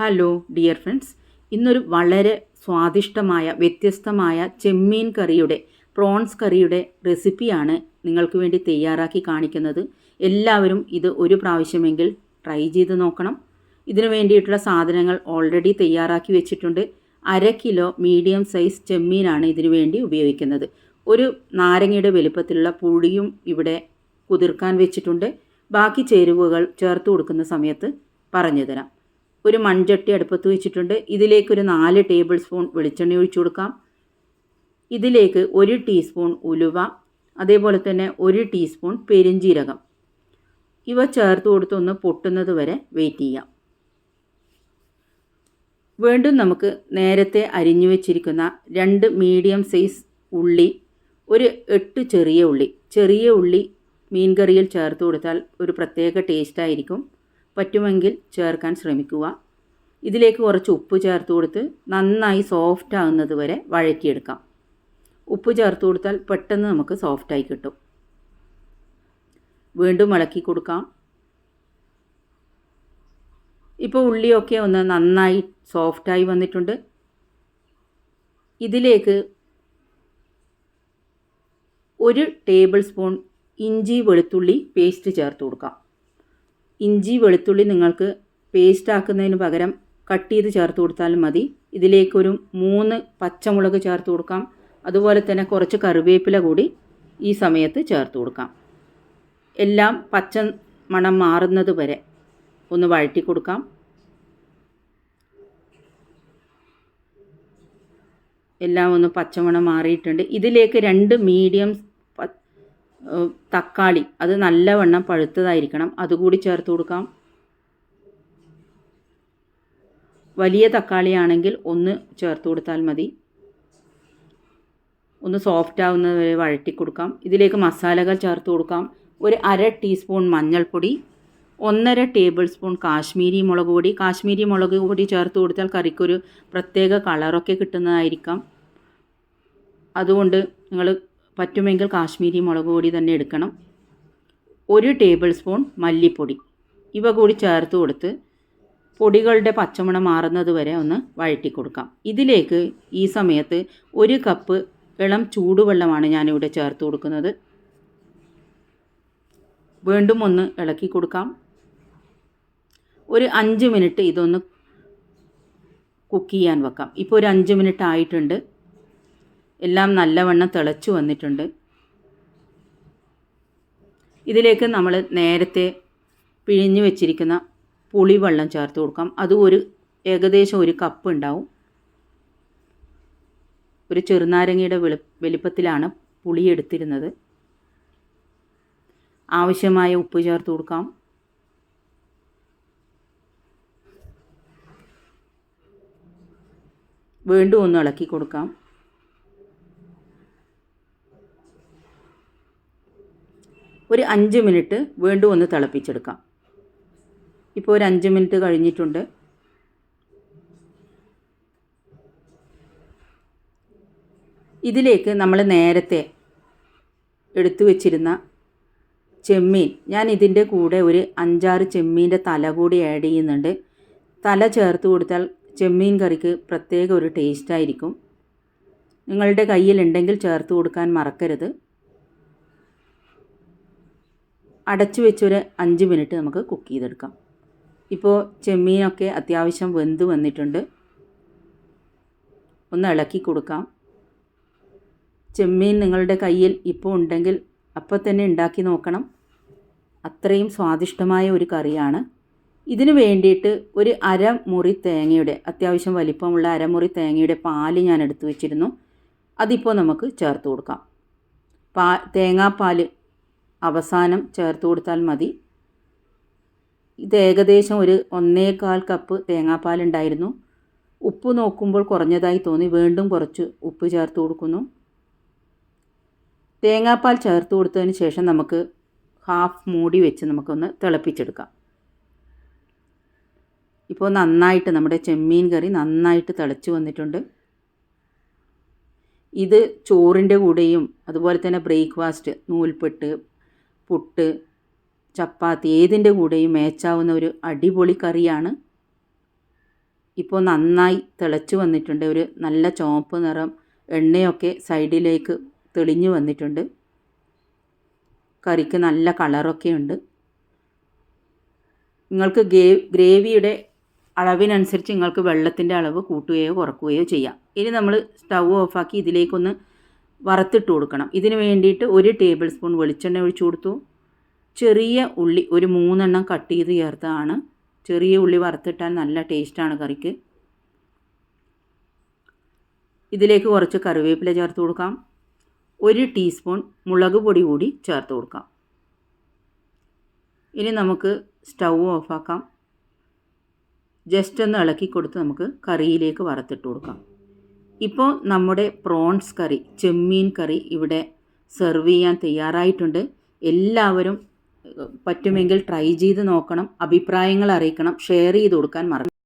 Hello dear friends ഇന്നൊരു വളരെ സ്വാദിഷ്ടമായ വ്യത്യസ്തമായ ചെമ്മീൻ കറിയുടെ പ്രോൺസ് കറിയുടെ റെസിപ്പിയാണ് നിങ്ങൾക്ക് വേണ്ടി തയ്യാറാക്കി കാണിക്കുന്നത്. എല്ലാവരും ഇത് ഒരു പ്രാവശ്യമെങ്കിൽ ട്രൈ ചെയ്ത് നോക്കണം. ഇതിനു വേണ്ടിയിട്ടുള്ള സാധനങ്ങൾ ഓൾറെഡി തയ്യാറാക്കി വെച്ചിട്ടുണ്ട്. അര കിലോ മീഡിയം സൈസ് ചെമ്മീനാണ് ഇതിനു വേണ്ടി ഉപയോഗിക്കുന്നത്. ഒരു നാരങ്ങയുടെ വലുപ്പത്തിലുള്ള പുളിയും ഇവിടെ കുതിർക്കാൻ വെച്ചിട്ടുണ്ട്. ബാക്കി ചേരുവകൾ ചേർത്ത് കൊടുക്കുന്ന സമയത്ത് പറഞ്ഞു തരാം. ഒരു മൺചട്ടി അടുപ്പത്ത് വെച്ചിട്ടുണ്ട്. ഇതിലേക്ക് ഒരു നാല് ടേബിൾ സ്പൂൺ വെളിച്ചെണ്ണ ഒഴിച്ചു കൊടുക്കാം. ഇതിലേക്ക് ഒരു ടീസ്പൂൺ ഉലുവ അതേപോലെ തന്നെ ഒരു ടീസ്പൂൺ പെരിഞ്ജീരകം ഇവ ചേർത്ത് കൊടുത്തൊന്ന് പൊട്ടുന്നത് വരെ വെയിറ്റ് ചെയ്യാം. വീണ്ടും നമുക്ക് നേരത്തെ അരിഞ്ഞു വെച്ചിരിക്കുന്ന രണ്ട് മീഡിയം സൈസ് ഉള്ളി ഒരു എട്ട് ചെറിയ ഉള്ളി. ചെറിയ ഉള്ളി മീൻ കറിയിൽ ചേർത്ത് കൊടുത്താൽ ഒരു പ്രത്യേക ടേസ്റ്റ് ആയിരിക്കും. പറ്റുമെങ്കിൽ ചേർക്കാൻ ശ്രമിക്കുക. ഇതിലേക്ക് കുറച്ച് ഉപ്പ് ചേർത്ത് കൊടുത്ത് നന്നായി സോഫ്റ്റ് ആകുന്നത് വരെ വഴറ്റിയെടുക്കാം. ഉപ്പ് ചേർത്ത് കൊടുത്താൽ പെട്ടെന്ന് നമുക്ക് സോഫ്റ്റായി കിട്ടും. വീണ്ടും ഇളക്കി കൊടുക്കാം. ഇപ്പോൾ ഉള്ളിയൊക്കെ ഒന്ന് നന്നായി സോഫ്റ്റായി വന്നിട്ടുണ്ട്. ഇതിലേക്ക് ഒരു ടേബിൾ സ്പൂൺ ഇഞ്ചി വെളുത്തുള്ളി പേസ്റ്റ് ചേർത്ത് കൊടുക്കാം. ഇഞ്ചി വെളുത്തുള്ളി നിങ്ങൾക്ക് പേസ്റ്റ് ആക്കുന്നതിന് പകരം കട്ട് ചെയ്ത് ചേർത്ത് കൊടുത്താലും മതി. ഇതിലേക്കൊരു മൂന്ന് പച്ചമുളക് ചേർത്ത് കൊടുക്കാം. അതുപോലെ തന്നെ കുറച്ച് കറിവേപ്പില കൂടി ഈ സമയത്ത് ചേർത്ത് കൊടുക്കാം. എല്ലാം പച്ച മണം മാറുന്നത് വരെ ഒന്ന് വഴറ്റി കൊടുക്കാം. എല്ലാം ഒന്ന് പച്ചമണം മാറിയിട്ടുണ്ട്. ഇതിലേക്ക് രണ്ട് മീഡിയം തക്കാളി. അത് നല്ലവണ്ണം പഴുത്തതായിരിക്കണം. അതുകൂടി ചേർത്ത് കൊടുക്കാം. വലിയ തക്കാളി ആണെങ്കിൽ ഒന്ന് ചേർത്ത് കൊടുത്താൽ മതി. ഒന്ന് സോഫ്റ്റ് ആവുന്നത് വരെ വഴറ്റി കൊടുക്കാം. ഇതിലേക്ക് മസാലകൾ ചേർത്ത് കൊടുക്കാം. ഒരു അര ടീസ്പൂൺ മഞ്ഞൾപ്പൊടി ഒന്നര ടേബിൾ സ്പൂൺ കാശ്മീരി മുളക് പൊടി. കാശ്മീരി മുളക് പൊടി ചേർത്ത് കൊടുത്താൽ കറിക്കൊരു പ്രത്യേക കളറൊക്കെ കിട്ടുന്നതായിരിക്കാം. അതുകൊണ്ട് നിങ്ങൾ പറ്റുമെങ്കിൽ കാശ്മീരി മുളക് പൊടി തന്നെ എടുക്കണം. ഒരു ടേബിൾ സ്പൂൺ മല്ലിപ്പൊടി. ഇവ കൂടി ചേർത്ത് കൊടുത്ത് പൊടികളുടെ പച്ചമണം മാറുന്നത് വരെ ഒന്ന് വഴറ്റി കൊടുക്കാം. ഇതിലേക്ക് ഈ സമയത്ത് ഒരു കപ്പ് ഇളം ചൂടുവെള്ളമാണ് ഞാനിവിടെ ചേർത്ത് കൊടുക്കുന്നത്. വീണ്ടും ഒന്ന് ഇളക്കി കൊടുക്കാം. ഒരു അഞ്ച് മിനിറ്റ് ഇതൊന്ന് കുക്ക് ചെയ്യാൻ വെക്കാം. ഇപ്പോൾ ഒരു അഞ്ച് മിനിറ്റ് ആയിട്ടുണ്ട്. എല്ലാം നല്ലവണ്ണം തിളച്ചു വന്നിട്ടുണ്ട്. ഇതിലേക്ക് നമ്മൾ നേരത്തെ പിഴിഞ്ഞു വെച്ചിരിക്കുന്ന പുളിവെള്ളം ചേർത്ത് കൊടുക്കാം. അത് ഒരു ഏകദേശം ഒരു കപ്പ് ഉണ്ടാവും. ഒരു ചെറുനാരങ്ങയുടെ വെളു വലിപ്പത്തിലാണ് പുളി എടുത്തിരുന്നത്. ആവശ്യമായ ഉപ്പ് ചേർത്ത് കൊടുക്കാം. വീണ്ടും ഒന്ന് ഇളക്കി കൊടുക്കാം. ഒരു അഞ്ച് മിനിറ്റ് വീണ്ടും ഒന്ന് തിളപ്പിച്ചെടുക്കാം. ഇപ്പോൾ ഒരു അഞ്ച് മിനിറ്റ് കഴിഞ്ഞിട്ടുണ്ട്. ഇതിലേക്ക് നമ്മൾ നേരത്തെ എടുത്തു വെച്ചിരുന്ന ചെമ്മീൻ ഞാൻ ഇതിന്റെ കൂടെ ഒരു അഞ്ചാറ് ചെമ്മീന്റെ തല കൂടി ആഡ് ചെയ്യുന്നുണ്ട്. തല ചേർത്ത് കൊടുത്താൽ ചെമ്മീൻ കറിക്ക് പ്രത്യേക ഒരു ടേസ്റ്റായിരിക്കും നിങ്ങളുടെ കയ്യിലുണ്ടെങ്കിൽ ചേർത്ത് കൊടുക്കാൻ മറക്കരുത്. അടച്ചു വെച്ചൊരു അഞ്ച് മിനിറ്റ് നമുക്ക് കുക്ക് ചെയ്തെടുക്കാം. ഇപ്പോൾ ചെമ്മീനൊക്കെ അത്യാവശ്യം വെന്ത് വന്നിട്ടുണ്ട്. ഒന്ന് ഇളക്കി കൊടുക്കാം. ചെമ്മീൻ നിങ്ങളുടെ കയ്യിൽ ഇപ്പോൾ ഉണ്ടെങ്കിൽ അപ്പോൾ തന്നെ ഉണ്ടാക്കി നോക്കണം. അത്രയും സ്വാദിഷ്ടമായ ഒരു കറിയാണ്. ഇതിന് വേണ്ടിയിട്ട് ഒരു അരമുറി തേങ്ങയുടെ അത്യാവശ്യം വലിപ്പമുള്ള അരമുറി തേങ്ങയുടെ പാൽ ഞാൻ എടുത്തു വെച്ചിരുന്നു. അതിപ്പോൾ നമുക്ക് ചേർത്ത് കൊടുക്കാം. പാ തേങ്ങാപ്പാൽ അവസാനം ചേർത്ത് കൊടുത്താൽ മതി. ഇത് ഏകദേശം ഒരു ഒന്നേകാൽ കപ്പ് തേങ്ങാപ്പാൽ ഉണ്ടായിരുന്നു ഉപ്പ് നോക്കുമ്പോൾ കുറഞ്ഞതായി തോന്നി. വീണ്ടും കുറച്ച് ഉപ്പ് ചേർത്ത് കൊടുക്കുന്നു. തേങ്ങാപ്പാൽ ചേർത്ത് കൊടുത്തതിന് ശേഷം നമുക്ക് ഹാഫ് മൂടി വെച്ച് നമുക്കൊന്ന് തിളപ്പിച്ചെടുക്കാം. ഇപ്പോൾ നന്നായിട്ട് നമ്മുടെ ചെമ്മീൻ കറി നന്നായിട്ട് തിളച്ച് വന്നിട്ടുണ്ട്. ഇത് ചോറിന്റെ കൂടെയും അതുപോലെ തന്നെ ബ്രേക്ക്ഫാസ്റ്റ് നൂൽപ്പെട്ട് പുട്ട് ചപ്പാത്തി ഏതിന്റെ കൂടെയും മേച്ചാവുന്ന ഒരു അടിപൊളി കറിയാണ്. ഇപ്പോൾ നന്നായി തിളച്ചു വന്നിട്ടുണ്ട്. ഒരു നല്ല ചുവപ്പ് നിറം എണ്ണയൊക്കെ സൈഡിലേക്ക് തെളിഞ്ഞു വന്നിട്ടുണ്ട്. കറിക്ക് നല്ല കളറൊക്കെ ഉണ്ട്. നിങ്ങൾക്ക് ഗേ ഗ്രേവിയുടെ അളവിനനുസരിച്ച് നിങ്ങൾക്ക് വെള്ളത്തിന്റെ അളവ് കൂട്ടുകയോ കുറക്കുകയോ ചെയ്യാം. ഇനി നമ്മൾ സ്റ്റൗ ഓഫാക്കി ഇതിലേക്കൊന്ന് വറുത്തിട്ട് കൊടുക്കണം. ഇതിന് വേണ്ടിയിട്ട് ഒരു ടേബിൾ സ്പൂൺ വെളിച്ചെണ്ണ ഒഴിച്ചു കൊടുത്തു. ചെറിയ ഉള്ളി ഒരു മൂന്നെണ്ണം കട്ട് ചെയ്ത് ചേർത്താണ്. ചെറിയ ഉള്ളി വറുത്തിട്ടാൽ നല്ല ടേസ്റ്റാണ് കറിക്ക്. ഇതിലേക്ക് കുറച്ച് കറിവേപ്പില ചേർത്ത് കൊടുക്കാം. ഒരു ടീസ്പൂൺ മുളക് പൊടി കൂടി ചേർത്ത് കൊടുക്കാം. ഇനി നമുക്ക് സ്റ്റൗ ഓഫാക്കാം. ജസ്റ്റ് ഒന്ന് ഇളക്കി കൊടുത്ത് നമുക്ക് കറിയിലേക്ക് വറുത്തിട്ട് കൊടുക്കാം. ഇപ്പോൾ നമ്മുടെ പ്രോൺസ് കറി ചെമ്മീൻ കറി ഇവിടെ സെർവ് ചെയ്യാൻ തയ്യാറായിട്ടുണ്ട്. എല്ലാവരും പറ്റുമെങ്കിൽ ട്രൈ ചെയ്ത് നോക്കണം. അഭിപ്രായങ്ങൾ അറിയിക്കണം. ഷെയർ ചെയ്ത് കൊടുക്കാൻ മറന്നു